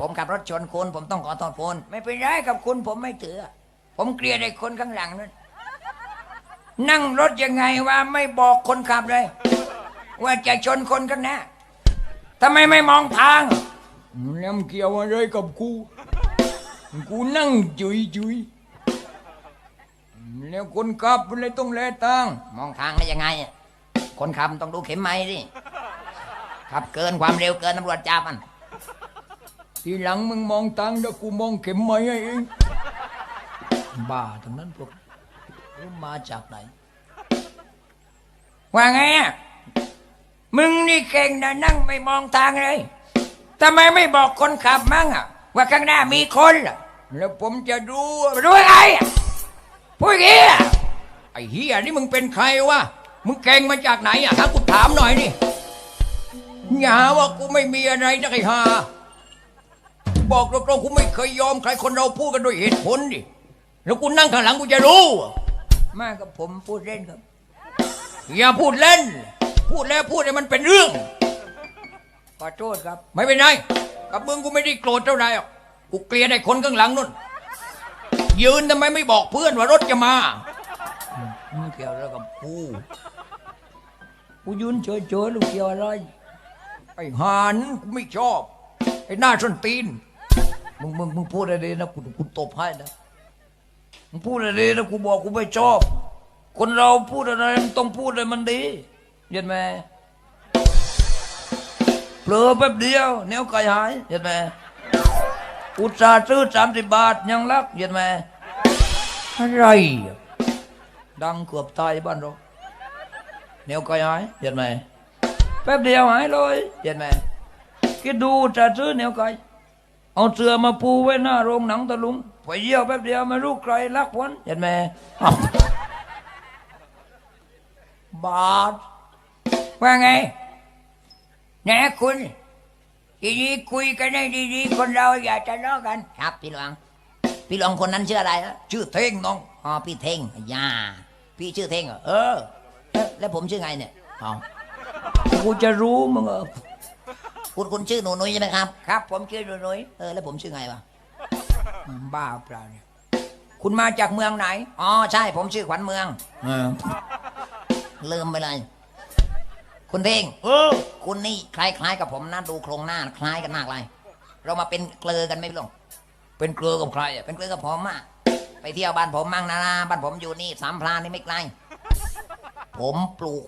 ผมขับรถชนคุณ ผมต้องขอโทษคุณ ไม่เป็นไรกับคุณผมไม่ถือ ผมเกลียดไอ้คนข้างหลังนั่นนั่งรถยังไงว่าไม่บอกคนขับเลย ว่าจะชนคนข้างหน้าทำไมไม่มองทางแล้วมันเกี่ยวอะไรกับกูกูนั่งจุยจุยแล้วคนขับเลยต้องแลตังมองทางได้ยังไงอะคนขับต้องดูเข็มไม้ดิขับเกินความเร็วเกินตำรวจจับมัน ทีหลังมึงมองทางเดี๋ยวกูมองเข็มไม้ให้เองบ้าทั้งนั้นพวกรู้มาจากไหน ว่าไงอะมึงนี่เก่งนะนั่งไม่มองทางเลยทำไมไม่บอกคนขับมั่งอะ ว่าข้างหน้ามีคนล่ะ แล้วผมจะดูรู้ยังไงพูดอย่างนี้อะไอ้เฮียนี่มึงเป็นใครวะมึงเก่งมาจากไหนอะถ้ากูถามหน่อยนี่อย่าหาว่ากูไม่มีอะไรนะไอ้ห่า บอกตรงๆกูไม่เคยยอมใครคนเราพูดกันด้วยเหตุผลดิ แล้วกูนั่งข้างหลังกูจะรู้อะมากับผมพูดเล่นครับ อย่าพูดเล่น พูดแล้วพูดให้มันเป็นเรื่อง ขอโทษครับ ไม่เป็นไร กับมึงกูไม่ได้โกรธเท่าไหร่หรอกกูเกลียดไอ้คนข้างหลังนู่น ยืนทำไมไม่บอกเพื่อนว่ารถจะมาไม่เกี่ยวแล้วกับกูกูยืนเฉยๆลูกเกี่ยวอะไร ไอ้หานกูไม่ชอบ ไอ้หน้าส้นตีน มึงมึงมึงพูดอะไรนะกูกูตบให้นะมึงพูดอะไรนะกูบอกกูไม่ชอบ คนเราพูดอะไรมันต้องพูดอะไรมันดีเห็นไหมเผลอแป๊บเดียวแนวไก่หายเห็นไหมอุตส่าห์ซื้อสามสิบบาทยังรักเห็นไหมอะไรดังเกือบตายบ้านเราแนวไก่หายเห็นไหมแป๊บเดียวหายเลยเห็นไหมคิดดูจะซื้อแนวไก่ เอาเสือมาปูไว้หน้าโรงหนังตะลุงไปเยี่ยวแป๊บเดียวไม่รู้ใครรักวันเห็นไหมบาทว่าไงแหนคุณดีๆคุยกันให้ดีๆคนเราอย่าทะเลาะกัน ครับพี่หลวงพี่หลวงคนนั้นชื่ออะไรชื่อเท่งน้องอ๋อพี่เท่งย่าพี่ชื่อเท่งเหรอเออ แล้วผมชื่อไงเนี่ยอ๋อกูจะรู้มึงเหรอ คุณคุณชื่อหนูนุ้ยใช่ไหมครับ ครับ ผมชื่อหนูนุ้ยเออแล้วผมชื่อไงวะอืมบ้าเปล่าเนี่ยคุณมาจากเมืองไหน อ๋อใช่ผมชื่อขวัญเมืองเออลืมไปเลย คุณเท่งเออคุณนี่คล้ายๆกับผมนะดูโครงหน้าคล้ายกันมากเลย เรามาเป็นเกลือกันไหมพี่ลงเป็นเกลือกับใครอะเป็นเกลือกับผมอะไปเที่ยวบ้านผมมั่งนะนะบ้านผมอยู่นี่สามพรานนี่ไม่ไกล ผมปลูก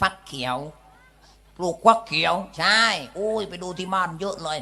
ฟักเขียว ปลูกควักเขียว ใช่ โอ้ย ไปดูที่บ้านเยอะเลย